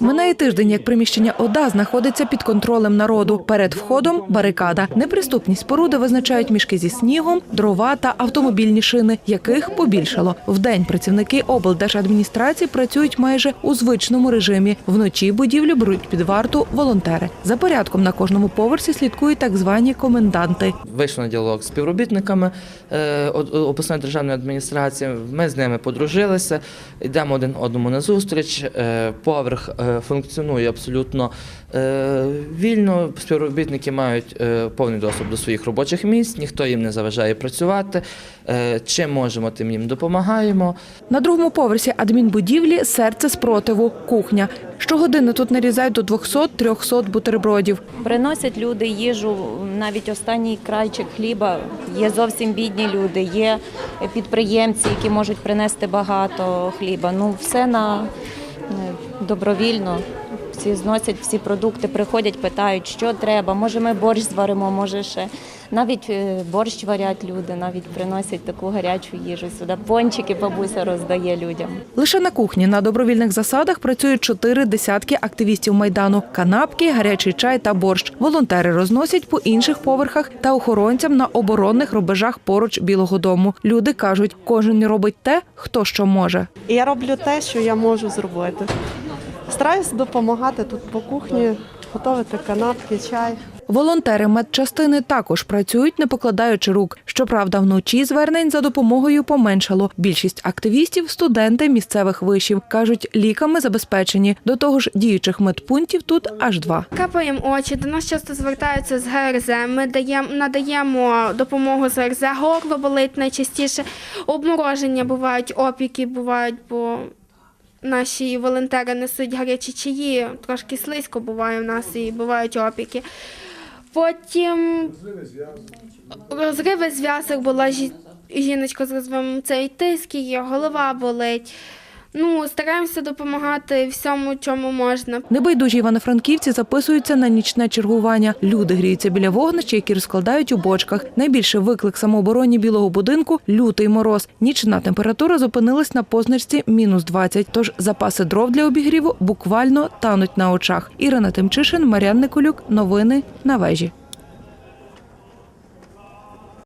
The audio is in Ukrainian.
Минає тиждень, як приміщення ОДА знаходиться під контролем народу. Перед входом барикада. Неприступність споруди визначають мішки зі снігом, дрова та автомобільні шини, яких побільшало. Вдень працівники облдержадміністрації працюють майже у звичному режимі. Вночі будівлю беруть під варту волонтери. За порядком на кожному поверсі слідкують так звані коменданти. Вийшли на діалог з співробітниками е, обласної державної адміністрації. Ми з ними подружилися, йдемо один одному на зустріч. Е, Поверх е, функціонує абсолютно е, вільно. Співробітники мають е, повний доступ до своїх робочих місць, ніхто їм не заважає працювати. Е, Чим можемо, тим їм допомагаємо. На другому поверсі адмінбудівлі серце спротиву кухня. Щогодини тут нарізають до 200-300 бутербродів. Приносять люди їжу, навіть останній крайчик хліба. Є зовсім бідні люди, є підприємці, які можуть принести багато хліба. Ну, все на е, добровільно. Всі зносять всі продукти, приходять, питають, що треба. Може, ми борщ зваримо, може ще. Навіть е, борщ варять люди, навіть приносять таку гарячу їжу сюди. Пончики бабуся роздає людям. Лише на кухні на добровільних засадах працюють чотири десятки активістів майдану: канапки, гарячий чай та борщ. Волонтери розносять по інших поверхах та охоронцям на оборонних рубежах поруч Білого Дому. Люди кажуть, кожен робить те, хто що може. Я роблю те, що я можу зробити. Стараюсь допомагати тут по кухні, готувати канапки, чай. Волонтери медчастини також працюють, не покладаючи рук. Щоправда, вночі звернень за допомогою поменшало. Більшість активістів студенти місцевих вишів кажуть, ліками забезпечені. До того ж, діючих медпунктів тут аж два. Капаємо очі, до нас часто звертаються з ГРЗ. Ми даємо, надаємо допомогу з ГРЗ. Горло болить найчастіше. Обмороження бувають, опіки бувають, бо наші волонтери несуть гарячі чаї, трошки слизько буває в нас і бувають опіки. Потім розриви зв'язок була жіночка з розривом цей тиск, є, голова болить. Ну, стараємося допомагати всьому, чому можна. Небайдужі івано-франківці записуються на нічне чергування. Люди гріються біля вогнища, які розкладають у бочках. Найбільший виклик самообороні білого будинку лютий мороз. Нічна температура зупинилась на позначці мінус 20, Тож запаси дров для обігріву буквально тануть на очах. Ірина Тимчишин, Мар'ян Николюк. Новини на вежі.